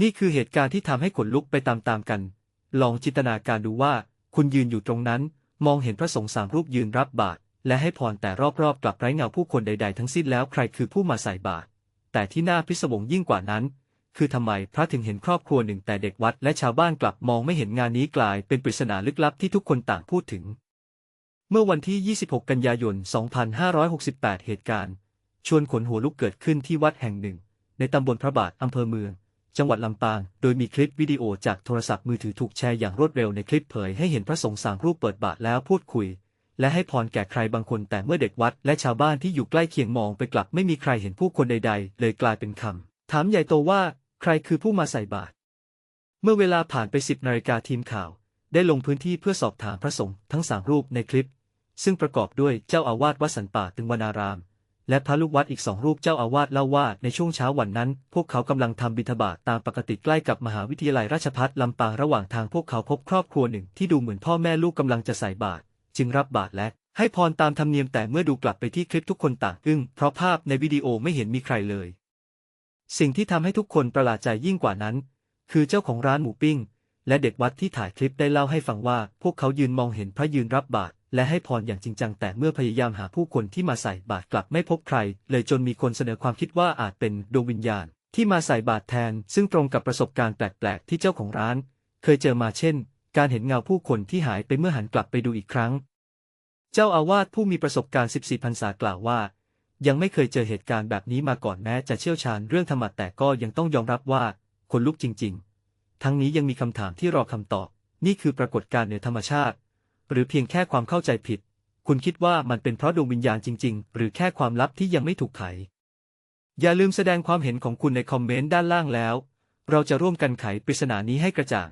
นี่คือเหตุการณ์ที่ทำให้ขนลุกไปตามๆกัน ลองจินตนาการดูว่า คุณยืนอยู่ตรงนั้น มองเห็นพระสงฆ์สามรูปยืนรับบาตรและให้พรแต่รอบๆ กลับไร้เงาผู้คนใด ๆ ทั้งสิ้นแล้วใครคือผู้มาใส่บาตรแต่ที่น่าพิศวงยิ่งกว่านั้น คือทำไมพระถึงเห็นครอบครัวหนึ่งแต่เด็กวัดและชาวบ้านกลับมองไม่เห็นงานนี้กลายเป็นปริศนาลึกลับที่ทุกคนต่างพูดถึง เมื่อวันที่ 26 กันยายน 2568 เหตุการณ์ ชวนขนหัวลุกเกิดขึ้นที่วัดแห่งหนึ่ง ในตำบลพระบาทอำเภอเมือง จังหวัดลำปาง โดยมีคลิปวิดีโอจากโทรศัพท์มือถือถูกแชร์อย่างรวดเร็วในคลิปเผยให้เห็นพระสงฆ์สามรูปเปิดบาตรแล้วพูดคุย และให้พรแก่ใครบางคนแต่เมื่อเด็กวัดและชาวบ้านที่อยู่ใกล้เคียงมองไปกลับไม่มีใครเห็นผู้คนใด ๆ เลยกลายเป็นคำถามใหญ่โตว่า ใครคือผู้มาใส่บาตรเมื่อเวลาผ่านไปสิบนาฬิกาทีมข่าว ได้ลงพื้นที่เพื่อสอบถามพระสงฆ์ทั้งสามรูปในคลิป ซึ่งประกอบด้วยเจ้าอาวาสวัดสันป่าตึงวนาราม และพระลูกวัดอีกสองรูปเจ้าอาวาสเล่าว่าในช่วงเช้าวันนั้น พวกเขากำลังทำบิณฑบาตตามปกติใกล้กับมหาวิทยาลัยราชภัฏลำปางระหว่างทางพวกเขาพบครอบครัวหนึ่งที่ดูเหมือนพ่อแม่ลูกกำลังจะใส่บาตรจึงรับบาตรและให้พรตามธรรมเนียมแต่เมื่อดูกลับไปที่คลิปทุกคนต่างอึ้งเพราะภาพในวิดีโอไม่เห็นมีใครเลย สิ่งที่ทำให้ทุกคนประหลาดใจยิ่งกว่านั้น คือเจ้าของร้านหมูปิ้ง และเด็กวัดที่ถ่ายคลิปได้เล่าให้ฟังว่า พวกเขายืนมองเห็นพระยืนรับบาตร และให้พรอย่างจริงจังแต่เมื่อพยายามหาผู้คนที่มาใส่บาตรกลับไม่พบใคร เลยจนมีคนเสนอความคิดว่าอาจเป็นดวงวิญญาณ ที่มาใส่บาตรแทน ซึ่งตรงกับประสบการณ์แปลกๆ ที่เจ้าของร้าน เคยเจอมาเช่น การเห็นเงาผู้คนที่หายไปเมื่อหันกลับไปดูอีกครั้ง เจ้าอาวาสผู้มีประสบการณ์ 14พรรษากล่าวว่า ยังไม่เคยเจอเหตุการณ์แบบนี้มาก่อนแม้จะเชี่ยวชาญเรื่องธรรมะแต่ก็ยังต้องยอมรับว่าคนลุกจริง ๆ ทั้งนี้ยังมีคำถามที่รอคำตอบ นี่คือปรากฏการณ์เหนือธรรมชาติ หรือเพียงแค่ความเข้าใจผิด คุณคิดว่ามันเป็นเพราะดวงวิญญาณจริง ๆ หรือแค่ความลับที่ยังไม่ถูกไข อย่าลืมแสดงความเห็นของคุณในคอมเมนต์ด้านล่างแล้ว เราจะร่วมกันไขปริศนานี้ให้กระจ่าง